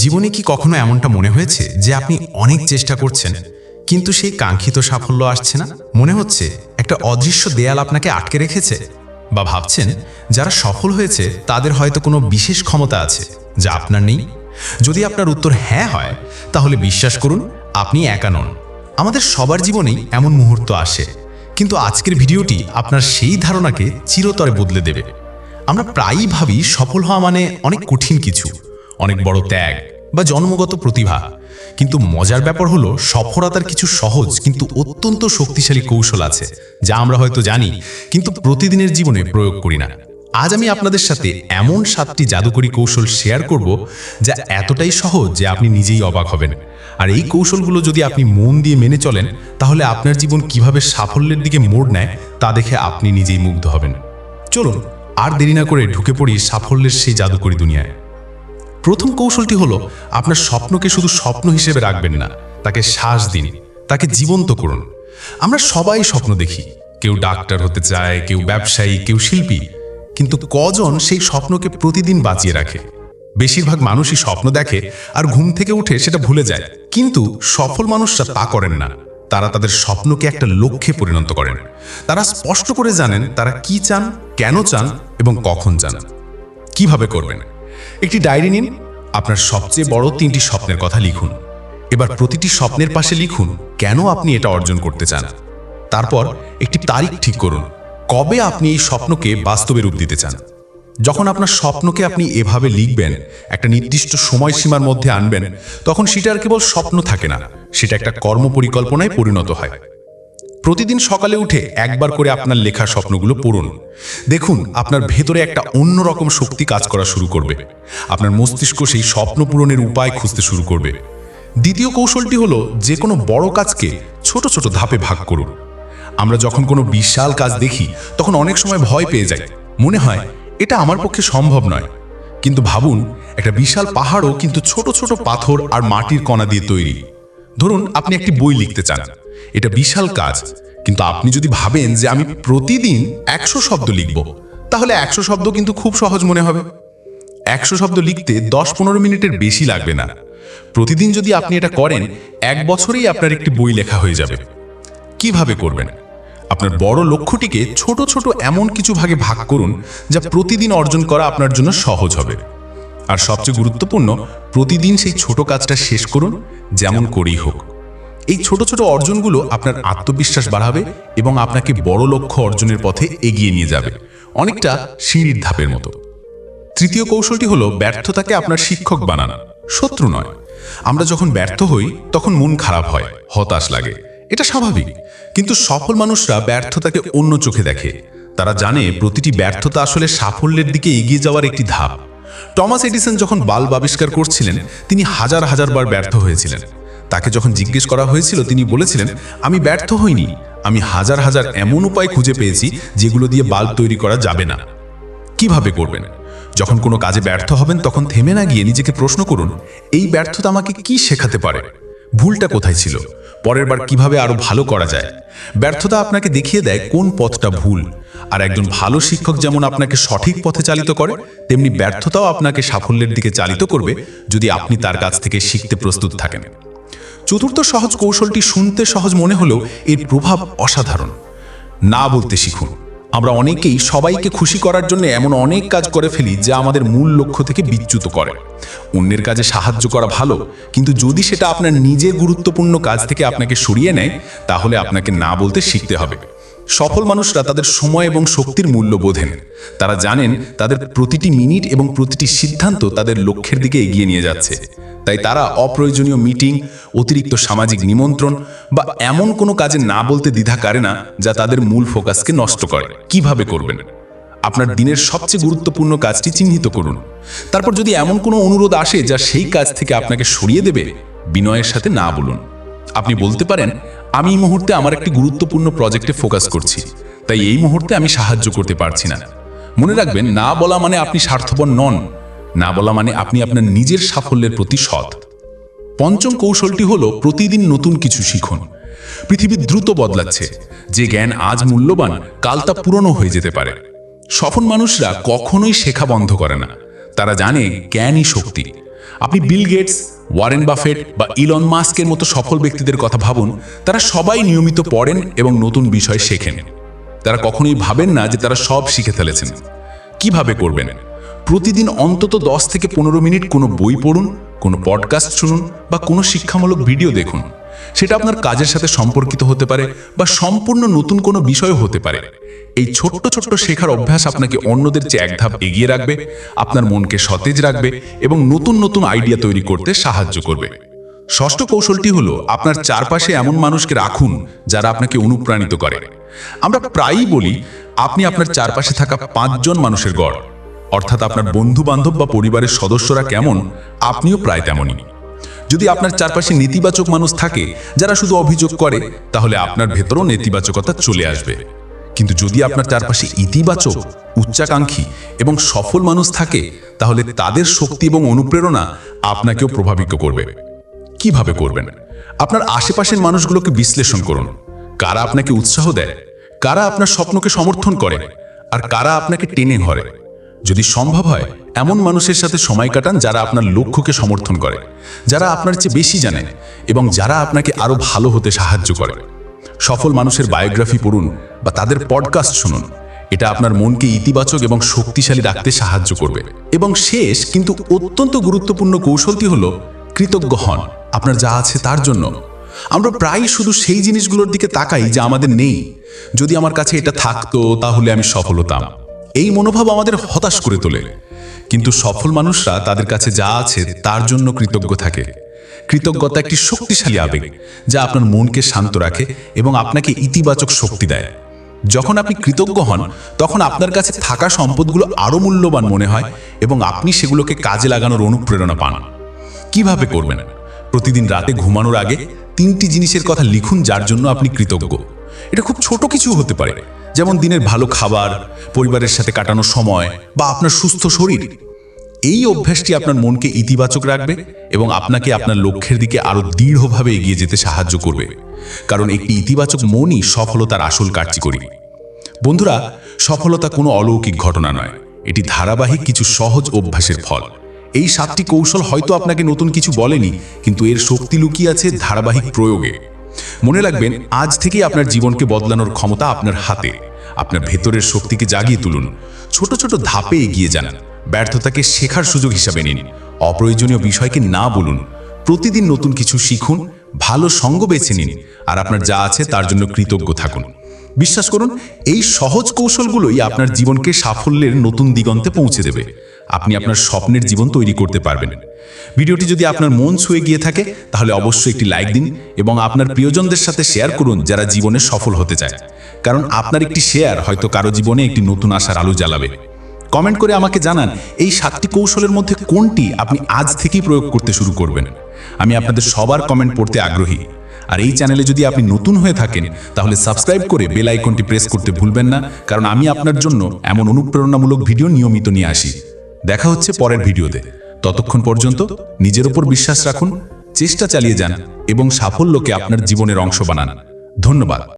জীবনে কি কখনো এমনটা মনে হয়েছে যে আপনি অনেক চেষ্টা করছেন, কিন্তু সেই কাঙ্ক্ষিত সাফল্য আসছে না? মনে হচ্ছে একটা অদৃশ্য দেয়াল আপনাকে আটকে রেখেছে? বা ভাবছেন যারা সফল হয়েছে, তাদের হয়তো কোনো বিশেষ ক্ষমতা আছে, যা আপনার নেই? যদি আপনার উত্তর হ্যাঁ হয়, তাহলে বিশ্বাস করুন, আপনি একা নন। আমাদের সবার জীবনেই এমন মুহূর্ত আসে, কিন্তু আজকের ভিডিওটি আপনার সেই ধারণাকে চিরতরে বদলে দেবে। আমরা প্রায়ই ভাবি সফল হওয়া মানে অনেক কঠিন কিছু। অনেক বড় ত্যাগ বা জন্মগত প্রতিভা। কিন্তু মজার ব্যাপার হলো, সফলতার কিছু সহজ কিন্তু অত্যন্ত শক্তিশালী কৌশল আছে, যা আমরা হয়তো জানি, কিন্তু প্রতিদিনের জীবনে প্রয়োগ করি না। আজ আমি আপনাদের সাথে এমন সাতটি জাদুকরী কৌশল শেয়ার করব, যা এতটাই সহজ যে আপনি নিজেই অবাক হবেন। আর এই কৌশলগুলো যদি আপনি মন দিয়ে মেনে চলেন, তাহলে আপনার জীবন কীভাবে সাফল্যের দিকে মোড় নেয়, তা দেখে আপনি নিজেই মুগ্ধ হবেন। চলুন, আর দেরি না করে ঢুকে পড়ি সাফল্যের সেই জাদুকরী দুনিয়ায়। প্রথম কৌশলটি হলো, আপনার স্বপ্নকে শুধু স্বপ্ন হিসেবে রাখবেন না, তাকে শ্বাস দিন, তাকে জীবন্ত করুন। আমরা সবাই স্বপ্ন দেখি, কেউ ডাক্তার হতে চায়, কেউ ব্যবসায়ী, কেউ শিল্পী, কিন্তু কজন সেই স্বপ্নকে প্রতিদিন বাঁচিয়ে রাখে? বেশিরভাগ মানুষই স্বপ্ন দেখে আর ঘুম থেকে উঠে সেটা ভুলে যায়। কিন্তু সফল মানুষরা তা করেন না। তারা তাদের স্বপ্নকে একটা লক্ষ্যে পরিণত করেন। তারা স্পষ্ট করে জানেন তারা কি চান, কেন চান এবং কখন চান। কীভাবে করবেন? একটি ডায়েরি নিন। আপনার সবচেয়ে বড় তিনটি স্বপ্নের কথা লিখুন। এবার প্রতিটি স্বপ্নের পাশে লিখুন কেন আপনি এটা অর্জন করতে চান। তারপর একটি তারিখ ঠিক করুন। কবে আপনি এই স্বপ্নকে বাস্তবে রূপ দিতে চান। যখন আপনার স্বপ্নকে আপনি এভাবে লিখবেন, একটা নির্দিষ্ট সময়সীমার মধ্যে আনবেন, তখন সেটা আর কেবল স্বপ্ন থাকে না। সেটা একটা কর্মপরিকল্পনায় পরিণত হয়। প্রতিদিন সকালে উঠে একবার করে আপনার লেখা স্বপ্নগুলো পড়ুন। দেখুন, আপনার ভেতরে একটা অন্যরকম শক্তি কাজ করা শুরু করবে। আপনার মস্তিষ্ক সেই স্বপ্ন পূরণের উপায় খুঁজতে শুরু করবে। দ্বিতীয় কৌশলটি হলো যে কোনো বড় কাজকে ছোট ছোট ধাপে ভাগ করুন। আমরা যখন কোনো বিশাল কাজ দেখি, তখন অনেক সময় ভয় পেয়ে যাই। মনে হয়, এটা আমার পক্ষে সম্ভব নয়। কিন্তু ভাবুন, একটা বিশাল পাহাড়ও কিন্তু ছোট ছোট পাথর আর মাটির কণা দিয়ে তৈরি। ধরুন, আপনি একটি বই লিখতে চান। এটা বিশাল কাজ। কিন্তু আপনি যদি ভাবেন যে আমি প্রতিদিন একশো শব্দ লিখব, তাহলে একশো শব্দ কিন্তু খুব সহজ মনে হবে। একশো শব্দ লিখতে দশ পনেরো মিনিটের বেশি লাগবে না। প্রতিদিন যদি আপনি এটা করেন, এক বছরেই আপনার একটি বই লেখা হয়ে যাবে। কীভাবে করবেন? আপনার বড় লক্ষ্যটিকে ছোট ছোট এমন কিছু ভাগে ভাগ করুন, যা প্রতিদিন অর্জন করা আপনার জন্য সহজ হবে। আর সবচেয়ে গুরুত্বপূর্ণ, প্রতিদিন সেই ছোট কাজটা শেষ করুন, যেমন করেই হোক। এই ছোট ছোট অর্জনগুলো আপনার আত্মবিশ্বাস বাড়াবে এবং আপনাকে বড় লক্ষ্য অর্জনের পথে এগিয়ে নিয়ে যাবে। অনেকটা সিঁড়ির ধাপের মতো। তৃতীয় কৌশলটি হলো ব্যর্থতাকে আপনার শিক্ষক বানানো। শত্রু নয়। আমরা যখন ব্যর্থ হই, তখন মন খারাপ হয়, হতাশ লাগে। এটা স্বাভাবিক। কিন্তু সফল মানুষরা ব্যর্থতাকে অন্য চোখে দেখে। তারা জানে প্রতিটি ব্যর্থতা আসলে সাফল্যের দিকে এগিয়ে যাওয়ার একটি ধাপ। টমাস এডিসন যখন বাল্ব আবিষ্কার করছিলেন, তিনি হাজার হাজার বার ব্যর্থ হয়েছিলেন। তাকে যখন জিজ্ঞেস করা হয়েছিল, তিনি বলেছিলেন, আমি ব্যর্থ হইনি। আমি হাজার হাজার এমন উপায় খুঁজে পেয়েছি যেগুলো দিয়ে বাল্ব তৈরি করা যাবে না। কীভাবে করবেন? যখন কোনো কাজে ব্যর্থ হবেন, তখন থেমে না গিয়ে নিজেকে প্রশ্ন করুন, এই ব্যর্থতা আমাকে কি শেখাতে পারে? ভুলটা কোথায় ছিল? পরের বার কীভাবে আরও ভালো করা যায়? ব্যর্থতা আপনাকে দেখিয়ে দেয় কোন পথটা ভুল। আর একজন ভালো শিক্ষক যেমন আপনাকে সঠিক পথে চালিত করে, তেমনি ব্যর্থতাও আপনাকে সাফল্যের দিকে চালিত করবে যদি আপনি তার কাছ থেকে শিখতে প্রস্তুত থাকেন। চতুর্থ সহজ কৌশলটি শুনতে সহজ মনে হলেও এর প্রভাব অসাধারণ। না বলতে শিখুন। আমরা অনেকেই সবাইকে খুশি করার জন্য এমন অনেক কাজ করে ফেলি যা আমাদের মূল লক্ষ্য থেকে বিচ্যুত করে। অন্যের কাজে সাহায্য করা ভালো, কিন্তু যদি সেটা আপনার নিজের গুরুত্বপূর্ণ কাজ থেকে আপনাকে সরিয়ে নেয়, তাহলে আপনাকে না বলতে শিখতে হবে। সফল মানুষরা তাদের সময় এবং শক্তির মূল্য বোঝেন। তারা জানেন তাদের প্রতিটি মিনিট এবং প্রতিটি সিদ্ধান্ত তাদের লক্ষ্যের দিকে এগিয়ে নিয়ে যাচ্ছে। তাই তারা অপ্রয়োজনীয় মিটিং, অতিরিক্ত সামাজিক নিমন্ত্রণ বা এমন কোনো কাজে না বলতে দ্বিধা করে না, যা তাদের মূল ফোকাসকে নষ্ট করে। কীভাবে করবেন? আপনার দিনের সবচেয়ে গুরুত্বপূর্ণ কাজটি চিহ্নিত করুন। তারপর যদি এমন কোনো অনুরোধ আসে যা সেই কাজ থেকে আপনাকে সরিয়ে দেবে, বিনয়ের সাথে না বলুন। আপনি বলতে পারেন আমি এই মুহূর্তে আমার একটি গুরুত্বপূর্ণ প্রজেক্টে ফোকাস করছি। তাই এই মুহূর্তে আমি সাহায্য করতে পারছি না। মনে রাখবেন, না বলা মানে আপনি স্বার্থপর নন, না বলা মানে আপনি আপনার নিজের সাফল্যের প্রতি সৎ। পঞ্চম কৌশলটি হল প্রতিদিন নতুন কিছু শিখুন। পৃথিবী দ্রুত বদলাচ্ছে। যে জ্ঞান আজ মূল্যবান, কাল তা পুরনো হয়ে যেতে পারে। সফল মানুষরা কখনোই শেখা বন্ধ করে না। তারা জানে জ্ঞানই শক্তি। আপনি বিল গেটস ওয়ারেন বাফেট বা ইলন মাস্কের মতো সফল ব্যক্তিদের কথা ভাবুন, তারা সবাই নিয়মিত পড়েন এবং নতুন বিষয় শেখেন। তারা কখনোই ভাবেন না যে তারা সব শিখে ফেলেছেন। কীভাবে করবেন? প্রতিদিন অন্তত দশ থেকে পনেরো মিনিট কোনো বই পড়ুন, কোনো পডকাস্ট শুনুন বা কোনো শিক্ষামূলক ভিডিও দেখুন। সেটা আপনার কাজের সাথে সম্পর্কিত হতে পারে বা সম্পূর্ণ নতুন কোনো বিষয় হতে পারে। এই ছোট্ট ছোট্ট শেখার অভ্যাস আপনাকে অন্যদের চেয়ে এক ধাপ এগিয়ে রাখবে আপনার মনকে সতেজ রাখবে এবং নতুন নতুন আইডিয়া তৈরি করতে সাহায্য করবে। ষষ্ঠ কৌশলটি হলো আপনার চারপাশে এমন মানুষকে রাখুন যারা আপনাকে অনুপ্রাণিত করে। আমরা প্রায়ই বলি আপনি আপনার চারপাশে থাকা পাঁচজন মানুষের গড়। অর্থাৎ আপনার বন্ধু বান্ধব বা পরিবারের সদস্যরা কেমন? আপনিও প্রায় তেমনই যদি আপনার চারপাশে নেতিবাচক মানুষ থাকে, যারা শুধু অভিযোগ করে, তাহলে আপনার ভেতরও নেতিবাচকতা চলে আসবে। কিন্তু যদি আপনার চারপাশে ইতিবাচক, উচ্চাকাঙ্ক্ষী এবং সফল মানুষ থাকে, তাহলে তাদের শক্তি এবং অনুপ্রেরণা আপনাকেও প্রভাবিত করবে। কীভাবে করবেন? আপনার আশেপাশের মানুষগুলোকে বিশ্লেষণ করুন। কারা আপনাকে উৎসাহ দেয়? কারা আপনার স্বপ্নকে সমর্থন করে? আর কারা আপনাকে টেনে ধরে? যদি সম্ভব হয় এমন মানুষের সাথে সময় কাটান যারা আপনার লক্ষ্যকে সমর্থন করে, যারা আপনার চেয়ে বেশি জানে এবং যারা আপনাকে আরও ভালো হতে সাহায্য করে। সফল মানুষের বায়োগ্রাফি পড়ুন বা তাদের পডকাস্ট শুনুন। এটা আপনার মনকে ইতিবাচক এবং শক্তিশালী রাখতে সাহায্য করবে। এবং শেষ, কিন্তু অত্যন্ত গুরুত্বপূর্ণ কৌশলটি হল কৃতজ্ঞ হন, আপনার যা আছে তার জন্য। আমরা প্রায় শুধু সেই জিনিসগুলোর দিকে তাকাই যা আমাদের নেই। যদি আমার কাছে এটা থাকতো, তাহলে আমি সফল হতাম। এই মনোভাব আমাদের হতাশ করে তোলে। কিন্তু সফল মানুষরা তাদের কাছে যা আছে তার জন্য কৃতজ্ঞ থাকে। কৃতজ্ঞতা একটি শক্তিশালী আবেগ, যা আপনার মনকে শান্ত রাখে এবং আপনাকে ইতিবাচক শক্তি দেয়। যখন আপনি কৃতজ্ঞ হন, তখন আপনার কাছে থাকা সম্পদগুলো আরও মূল্যবান মনে হয় এবং আপনি সেগুলোকে কাজে লাগানোর অনুপ্রেরণা পান। কীভাবে করবেন? প্রতিদিন রাতে ঘুমানোর আগে তিনটি জিনিসের কথা লিখুন যার জন্য আপনি কৃতজ্ঞ। এটা খুব ছোট কিছু হতে পারে। যেমন দিনের ভালো খাবার, পরিবারের সাথে কাটানো সময় বা আপনার সুস্থ শরীর। এই অভ্যাসটি আপনার মনকে ইতিবাচক রাখবে এবং আপনাকে আপনার লক্ষ্যের দিকে আরও দৃঢ়ভাবে এগিয়ে যেতে সাহায্য করবে। কারণ একটি ইতিবাচক মনই সফলতার আসল কার্যকরী। বন্ধুরা, সফলতা কোনো অলৌকিক ঘটনা নয়, এটি ধারাবাহিক কিছু সহজ অভ্যাসের ফল। এই সাতটি কৌশল হয়তো আপনাকে নতুন কিছু বলেনি, কিন্তু এর শক্তি লুকিয়ে আছে ধারাবাহিক প্রয়োগে। মনে রাখবেন, আজ থেকেই আপনার জীবনকে বদলানোর ক্ষমতা আপনার হাতে। আপনার ভেতরের শক্তিকে জাগিয়ে তুলুন। ছোট ছোট ধাপে এগিয়ে যান। ব্যর্থতাকে শেখার সুযোগ হিসাবে নিন। অপ্রয়োজনীয় বিষয়কে না বলুন। প্রতিদিন নতুন কিছু শিখুন, ভালো সঙ্গ বেছে নিন, আর আপনার যা আছে তার জন্য কৃতজ্ঞ থাকুন। বিশ্বাস করুন, এই সহজ কৌশলগুলোই আপনার জীবনকে সাফল্যের নতুন দিগন্তে পৌঁছে দেবে। আপনি আপনার স্বপ্নের জীবন তৈরি করতে পারবেন। ভিডিওটি যদি আপনার মন ছুঁয়ে গিয়ে থাকে, তাহলে অবশ্যই একটি লাইক দিন এবং আপনার প্রিয়জনদের সাথে শেয়ার করুন যারা জীবনে সফল হতে চায়। কারণ আপনার একটি শেয়ার হয়তো কারও জীবনে একটি নতুন আশার আলো জ্বালাবে। কমেন্ট করে আমাকে জানান, এই সাতটি কৌশলের মধ্যে কোনটি আপনি আজ থেকেই প্রয়োগ করতে শুরু করবেন? আমি আপনাদের সবার কমেন্ট পড়তে আগ্রহী। আর এই চ্যানেলে যদি আপনি নতুন হয়ে থাকেন, তাহলে সাবস্ক্রাইব করে বেল আইকনটি প্রেস করতে ভুলবেন না, কারণ আমি আপনার জন্য এমন অনুপ্রেরণামূলক ভিডিও নিয়মিত নিয়ে আসি। দেখা হচ্ছে পরের ভিডিওতে। ততক্ষণ পর্যন্ত নিজের উপর বিশ্বাস রাখুন, চেষ্টা চালিয়ে যান এবং সাফল্যকে আপনার জীবনের অংশ বানান। ধন্যবাদ।